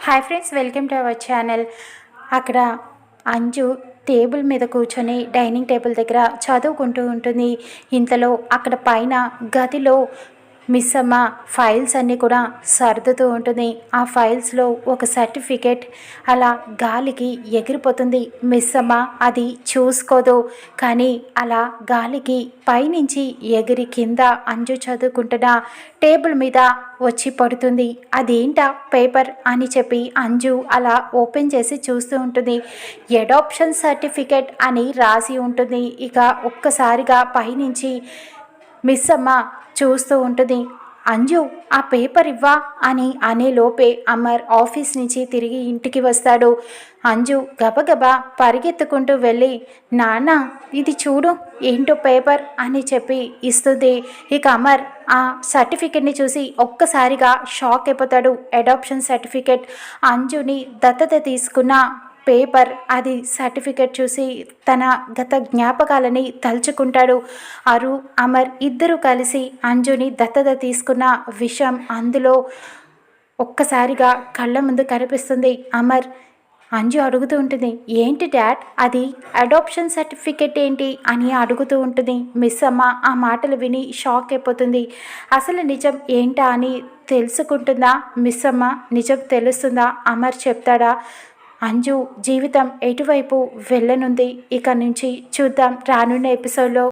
Hi friends welcome to our channel అక్కడ Anju table మీద కూర్చొని డైనింగ్ టేబుల్ దగ్గర చదువుకుంటూ ఉంటుంది. ఇంతలో అక్కడ పైన గదిలో మిస్ అమ్మ ఫైల్స్ అన్నీ కూడా సర్దుతూ ఉంటుంది. ఆ ఫైల్స్లో ఒక సర్టిఫికేట్ అలా గాలికి ఎగిరిపోతుంది. మిస్ అమ్మ అది చూసుకోదు. కానీ అలా గాలికి పైనుంచి ఎగిరి కింద అంజు చదువుకుంటున్న టేబుల్ మీద వచ్చి పడుతుంది. అదేంటా పేపర్ అని చెప్పి అంజు అలా ఓపెన్ చేసి చూస్తూ ఉంటుంది. ఎడాప్షన్ సర్టిఫికేట్ అని రాసి ఉంటుంది. ఇక ఒక్కసారిగా పైనుంచి మిస్ అమ్మ చూస్తూ ఉంటుంది. అంజు ఆ పేపర్ ఇవ్వా అని అనే లోపే అమర్ ఆఫీస్ నుంచి తిరిగి ఇంటికి వస్తాడు. అంజు గబగబా పరిగెత్తుకుంటూ వెళ్ళి నాన్న ఇది చూడు ఏంటో పేపర్ అని చెప్పి ఇస్తుంది. ఇక అమర్ ఆ సర్టిఫికెట్ని చూసి ఒక్కసారిగా షాక్ అయిపోతాడు. Adoption certificate. అంజుని దత్తత తీసుకున్న పేపర్ అది సర్టిఫికెట్ చూసి తన గత జ్ఞాపకాలని తలుచుకుంటాడు. అరు అమర్ ఇద్దరు కలిసి అంజుని దత్తత తీసుకున్న విషయం అందులో ఒక్కసారిగా కళ్ళ ముందు కనిపిస్తుంది. అమర్ అంజు అడుగుతూ ఉంటుంది ఏంటి డాడ్ అది అడాప్షన్ సర్టిఫికెట్ ఏంటి? అని అడుగుతూ ఉంటుంది. మిస్ అమ్మ ఆ మాటలు విని షాక్ అయిపోతుంది. అసలు నిజం ఏంటా అని తెలుసుకుంటుందా? మిస్ అమ్మ నిజం తెలుస్తుందా? అమర్ చెప్తాడా అంజు జీవితం ఎటువైపు వెళ్ళనుంది? ఇక నుంచి చూద్దాం రానున్న ఎపిసోడ్లో.